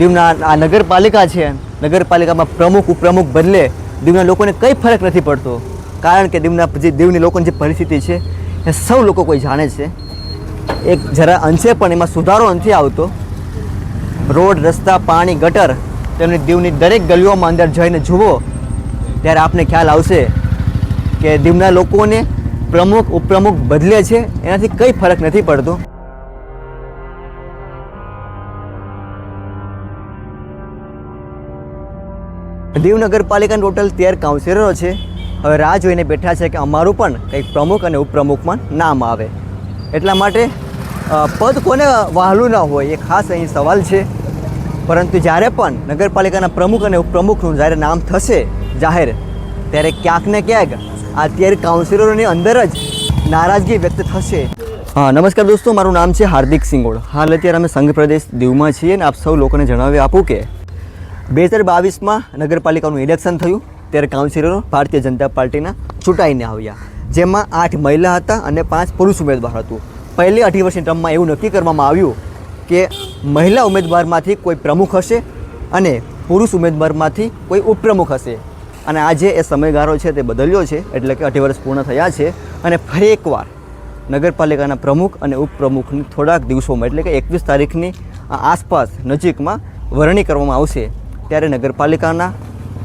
દીવના આ નગરપાલિકા છે, નગરપાલિકામાં પ્રમુખ, ઉપપ્રમુખ બદલે દીવના લોકોને કંઈ ફરક નથી પડતો. કારણ કે દીવના જે દીવની લોકોની જે પરિસ્થિતિ છે, એ સૌ લોકો કોઈ જાણે છે. એક જરા અંશે પણ એમાં સુધારો નથી આવતો. રોડ, રસ્તા, પાણી, ગટર, તેમની દીવની દરેક ગલીઓમાં અંદર જઈને જુઓ, ત્યારે આપને ખ્યાલ આવશે કે દીવના લોકોને પ્રમુખ, ઉપપ્રમુખ બદલે છે, એનાથી કંઈ ફરક નથી પડતો. દીવ નગરપાલિકાના ટોટલ તેર કાઉન્સિલરો છે. હવે રાહ જોઈને બેઠા છે કે અમારું પણ કંઈક પ્રમુખ અને ઉપપ્રમુખમાં નામ આવે. એટલા માટે પદ કોને વહાલું ના હોય એ ખાસ અહીં સવાલ છે. પરંતુ જ્યારે પણ નગરપાલિકાના પ્રમુખ અને ઉપપ્રમુખનું જ્યારે નામ થશે જાહેર, ત્યારે ક્યાંક ને ક્યાંક આ તેર કાઉન્સિલરોની અંદર જ નારાજગી વ્યક્ત થશે. હા નમસ્કાર દોસ્તો, મારું નામ છે હાર્દિક સિંગોળ હાલ અત્યારે અમે સંઘ પ્રદેશ દીવમાં છીએ અને આપ સૌ લોકોને જણાવી આપું કે બે હજાર બાવીસમાં નગરપાલિકાનું ઇલેક્શન થયું, ત્યારે કાઉન્સિલરો ભારતીય જનતા પાર્ટીના ચૂંટાઈને આવ્યા, જેમાં આઠ મહિલા હતા અને પાંચ પુરુષ ઉમેદવાર હતું. પહેલી અઢી વર્ષની ટર્મમાં એવું નક્કી કરવામાં આવ્યું કે મહિલા ઉમેદવારમાંથી કોઈ પ્રમુખ હશે અને પુરુષ ઉમેદવારમાંથી કોઈ ઉપપ્રમુખ હશે. અને આજે એ સમયગાળો છે તે બદલ્યો છે, એટલે કે અઢી વર્ષ પૂર્ણ થયા છે અને ફરી એકવાર નગરપાલિકાના પ્રમુખ અને ઉપપ્રમુખની થોડાક દિવસોમાં, એટલે કે એકવીસ તારીખની આસપાસ નજીકમાં વરણી કરવામાં આવશે. ત્યારે નગરપાલિકાના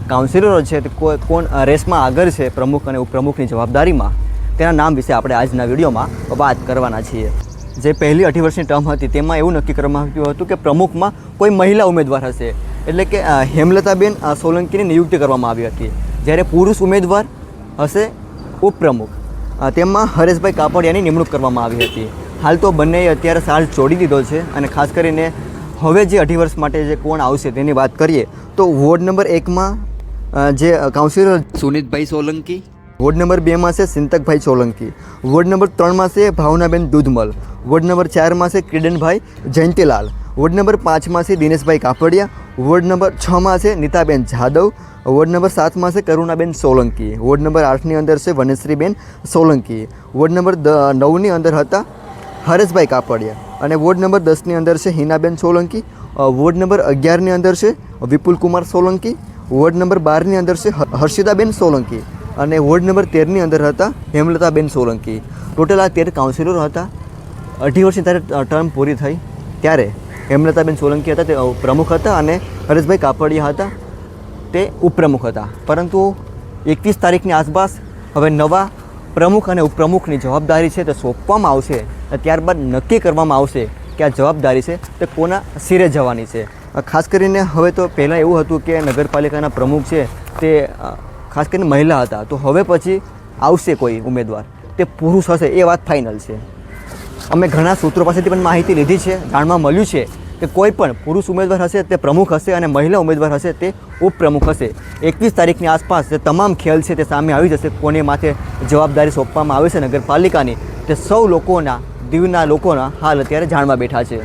કાઉન્સિલરો છે તે કોણ રેસમાં આગળ છે પ્રમુખ અને ઉપપ્રમુખની જવાબદારીમાં, તેના નામ વિશે આપણે આજના વિડીયોમાં વાત કરવાના છીએ. જે પહેલી અઢી વર્ષની ટર્મ હતી, તેમાં એવું નક્કી કરવામાં આવ્યું હતું કે પ્રમુખમાં કોઈ મહિલા ઉમેદવાર હશે. એટલે કે હેમલતાબેન સોલંકીની નિયુક્તિ કરવામાં આવી હતી. જ્યારે પુરુષ ઉમેદવાર હશે ઉપપ્રમુખ. તેમાં હરેશભાઈ કાપડિયાની નિમણૂક કરવામાં આવી હતી. હાલ તો બંનેએ અત્યારે સાલ છોડી દીધો છે અને ખાસ કરીને હવે જે અઢી વર્ષ માટે જે કોણ આવશે તેની વાત કરીએ તો વોર્ડ નંબર એકમાં જે કાઉન્સિલર સુનિતભાઈ સોલંકી. વોર્ડ નંબર બેમાં છે સિંતકભાઈ સોલંકી. વોર્ડ નંબર ત્રણમાં છે ભાવનાબેન દૂધમલ. વોર્ડ નંબર ચારમાં છે કિડનભાઈ જયંતીલાલ. વોર્ડ નંબર પાંચમાં છે દિનેશભાઈ કાપડિયા. વોર્ડ નંબર છમાં છે નીતાબેન જાદવ. વોર્ડ નંબર સાતમાં છે કરુણાબેન સોલંકી. વોર્ડ નંબર આઠની અંદર છે વનશ્રીબેન સોલંકી. વોર્ડ નંબર દ- નવની અંદર હતા હરેશભાઈ કાપડિયા અને વોર્ડ નંબર દસની અંદર છે હિનાબેન સોલંકી વોર્ડ નંબર અગિયારની અંદર છે વિપુલ કુમાર સોલંકી, વોર્ડ નંબર બારની અંદર છે હર્ષિતાબેન સોલંકી અને વોર્ડ નંબર તેરની અંદર હતા હેમલતાબેન સોલંકી. ટોટલ આ તેર કાઉન્સિલર હતા. અઢી વર્ષની ત્યારે ટર્મ પૂરી થઈ. ત્યારે હેમલતાબેન સોલંકી હતા, તે પ્રમુખ હતા અને હરેશભાઈ કાપડિયા હતા. તે ઉપપ્રમુખ હતા. પરંતુ એકવીસ તારીખની આસપાસ હવે નવા પ્રમુખ અને ઉપપ્રમુખની જવાબદારી છે તે સોંપવામાં આવશે અને ત્યારબાદ નક્કી કરવામાં આવશે કે આ જવાબદારી છે તે કોના સિરે જવાની છે. ખાસ કરીને હવે તો પહેલાં એવું હતું કે નગરપાલિકાના પ્રમુખ છે તે ખાસ કરીને મહિલા હતા. તો હવે પછી આવશે કોઈ ઉમેદવાર. તે પુરુષ હશે એ વાત ફાઇનલ છે. અમે ઘણા સૂત્રો પાસેથી પણ માહિતી લીધી છે, જાણવા મળ્યું છે કે કોઈ પણ પુરુષ ઉમેદવાર હશે, તે પ્રમુખ હશે અને મહિલા ઉમેદવાર હશે, તે ઉપપ્રમુખ હશે. એકવીસ તારીખની આસપાસ જે તમામ ખેલ છે તે સામે આવી જશે. કોને માથે જવાબદારી સોંપવામાં આવે છે નગરપાલિકાની, તે સૌ લોકોના, દીવના લોકોના હાલ અત્યારે જાણવા બેઠા છે.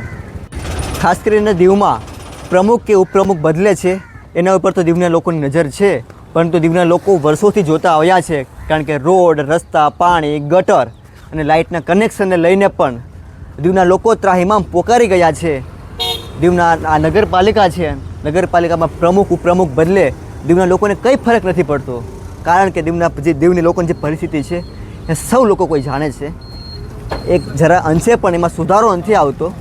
ખાસ કરીને દીવમાં પ્રમુખ કે ઉપપ્રમુખ બદલે છે, એના ઉપર તો દીવના લોકોની નજર છે, પરંતુ દીવના લોકો વર્ષોથી જોતા આવ્યા છે, કારણ કે રોડ, રસ્તા, પાણી, ગટર અને લાઇટના કનેક્શનને લઈને પણ દીવના લોકો ત્રાહિમામ પોકારી ગયા છે. દીવના આ નગરપાલિકા છે. નગરપાલિકામાં પ્રમુખ, ઉપપ્રમુખ બદલે દીવના લોકોને કંઈ ફરક નથી પડતો. કારણ કે દીવના જે દીવની લોકોની જે પરિસ્થિતિ છે, એ સૌ લોકો કોઈ જાણે છે. એક જરા અંશે પણ એમાં સુધારો નથી આવતો.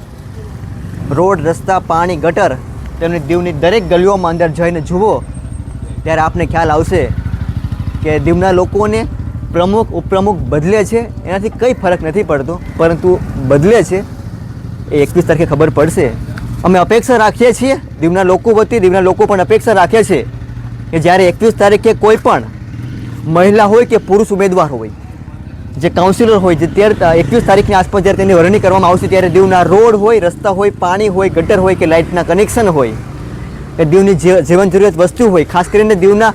રોડ, રસ્તા, પાણી, ગટર તેમની દીવની દરેક ગલીઓમાં અંદર જઈને જુઓ, ત્યારે આપને ખ્યાલ આવશે કે દીવના લોકોને પ્રમુખ, ઉપપ્રમુખ બદલે છે, એનાથી કંઈ ફરક નથી પડતો. પરંતુ બદલે છે, એ એકવીસ તારીખે ખબર પડશે. અમે અપેક્ષા રાખીએ છીએ, દીવના લોકો વતી, દીવના લોકો પણ અપેક્ષા રાખે છે કે જ્યારે એકવીસ તારીખે કોઈ પણ મહિલા હોય કે પુરુષ ઉમેદવાર હોય, જે કાઉન્સિલર હોય, જે તેર એકવીસ તારીખની આસપાસ જ્યારે તેની વરણી કરવામાં આવશે, ત્યારે દીવના રોડ હોય, રસ્તા હોય, પાણી હોય, ગટર હોય કે લાઇટના કનેક્શન હોય કે દીવની જીવન જરૂરિયાત વસ્તુ હોય, ખાસ કરીને દીવના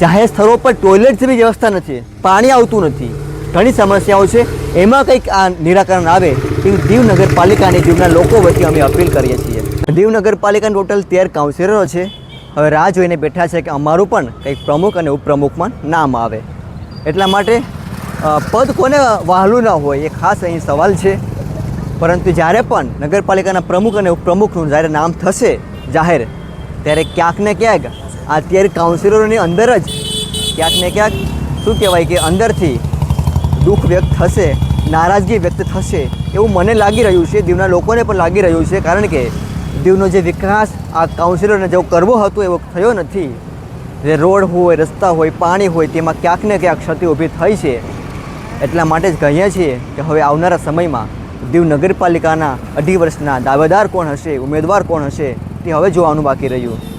જાહેર સ્થળો પર ટોયલેટ જેવી વ્યવસ્થા નથી, પાણી આવતું નથી, ઘણી સમસ્યાઓ છે, એમાં કંઈક આ નિરાકરણ આવે તેવી દીવ નગરપાલિકાની દીવના લોકો વચ્ચે અમે અપીલ કરીએ છીએ. દીવ નગરપાલિકાના ટોટલ તેર કાઉન્સિલરો છે. હવે રાહ જોઈને બેઠા છે કે અમારું પણ કંઈક પ્રમુખ અને ઉપપ્રમુખમાં નામ આવે. એટલા માટે પદ કોને વહાલું ન હોય એ ખાસ અહીં સવાલ છે. પરંતુ જ્યારે પણ નગરપાલિકાના પ્રમુખ અને ઉપપ્રમુખનું જ્યારે નામ થશે જાહેર, ત્યારે ક્યાંક ને ક્યાંક અત્યારે કાઉન્સિલરોની અંદર જ ક્યાંક ને ક્યાંક, શું કહેવાય કે અંદરથી દુઃખ વ્યક્ત થશે, નારાજગી વ્યક્ત થશે એવું મને લાગી રહ્યું છે. દીવના લોકોને પણ લાગી રહ્યું છે. કારણ કે દીવનો જે વિકાસ આ કાઉન્સિલરને જેવો કરવો હતો એવો થયો નથી. જે રોડ હોય, રસ્તા હોય, પાણી હોય, તેમાં ક્યાંક ને ક્યાંક ક્ષતિ ઊભી થઈ છે. એટલા માટે જ કહીએ છીએ કે હવે આવનારા સમયમાં દીવ નગરપાલિકાના અઢી વર્ષના દાવેદાર કોણ હશે, ઉમેદવાર કોણ હશે, તે હવે જોવાનું બાકી રહ્યું.